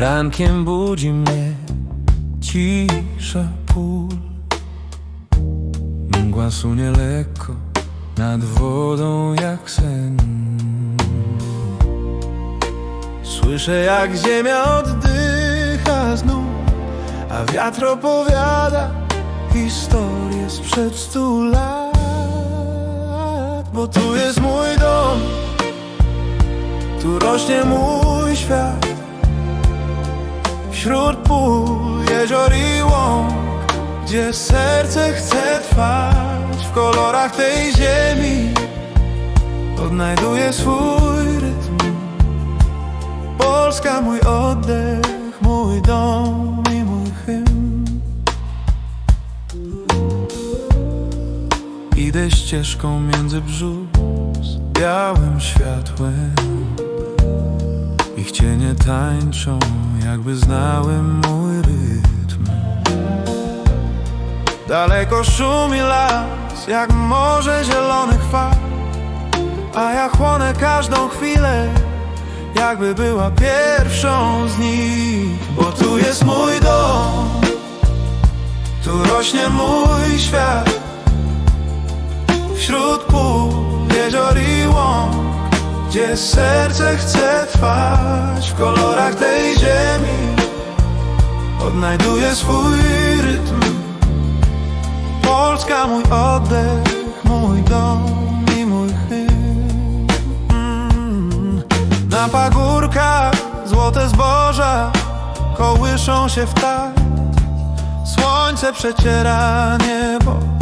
Rankiem budzi mnie cisza pól. Mgła sunie lekko nad wodą jak sen. Słyszę jak ziemia oddycha znów A wiatr opowiada historię sprzed stu lat. Bo tu jest mój dom Tu rośnie mój świat Wśród pól, jezior i łąk Gdzie serce chce trwać W kolorach tej ziemi. Odnajduję swój rytm. Polska mój oddech Mój dom i mój hymn. Idę ścieżką między brzus Białym światłem ich cienie tańczą, jakby znały mój rytm. Daleko szumi las, jak morze zielonych fal A ja chłonę każdą chwilę, jakby była pierwszą z nich. Bo tu jest mój dom, tu rośnie mój świat. Wśród pól, jezior gdzie serce chce trwać w kolorach tej ziemi Odnajduję swój rytm. Polska mój oddech, mój dom i mój hymn. Na pagórkach złote zboża kołyszą się w tak Słońce przeciera niebo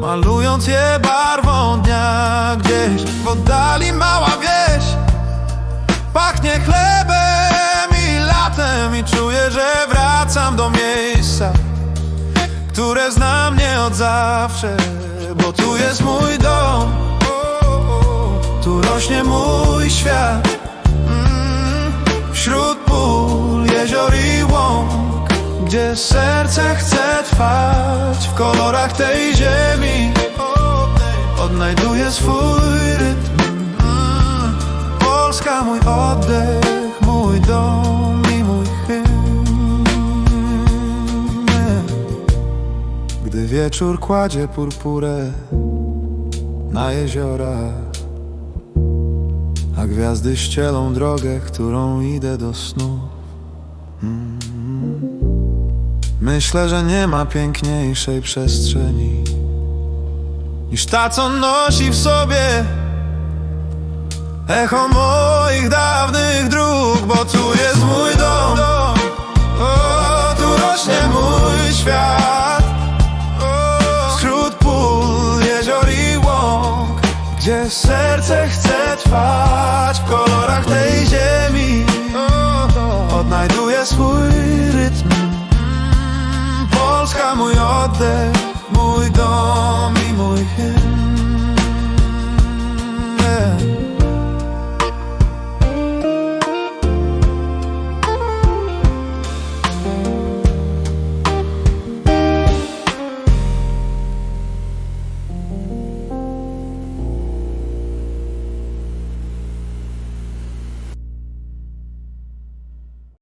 Malując je barwą dnia Gdzieś w oddali mała wieś. Pachnie chlebem i latem I czuję, że wracam do miejsca Które zna mnie od zawsze Bo tu jest mój dom. Tu rośnie mój świat. Mm, Wśród pól, jezior gdzie serce chce trwać w kolorach tej ziemi. Odnajduję swój rytm. Mm, Polska mój oddech, mój dom i mój hymn. Gdy wieczór kładzie purpurę na jeziora A gwiazdy ścielą drogę, którą idę do snu Myślę, że nie ma piękniejszej przestrzeni Niż ta, co nosi w sobie Echo moich dawnych dróg Bo tu jest mój dom. O, tu rośnie mój świat. Wśród pól, jezior i łąk Gdzie serce chce trwać W kolorach tej ziemi Odnajduję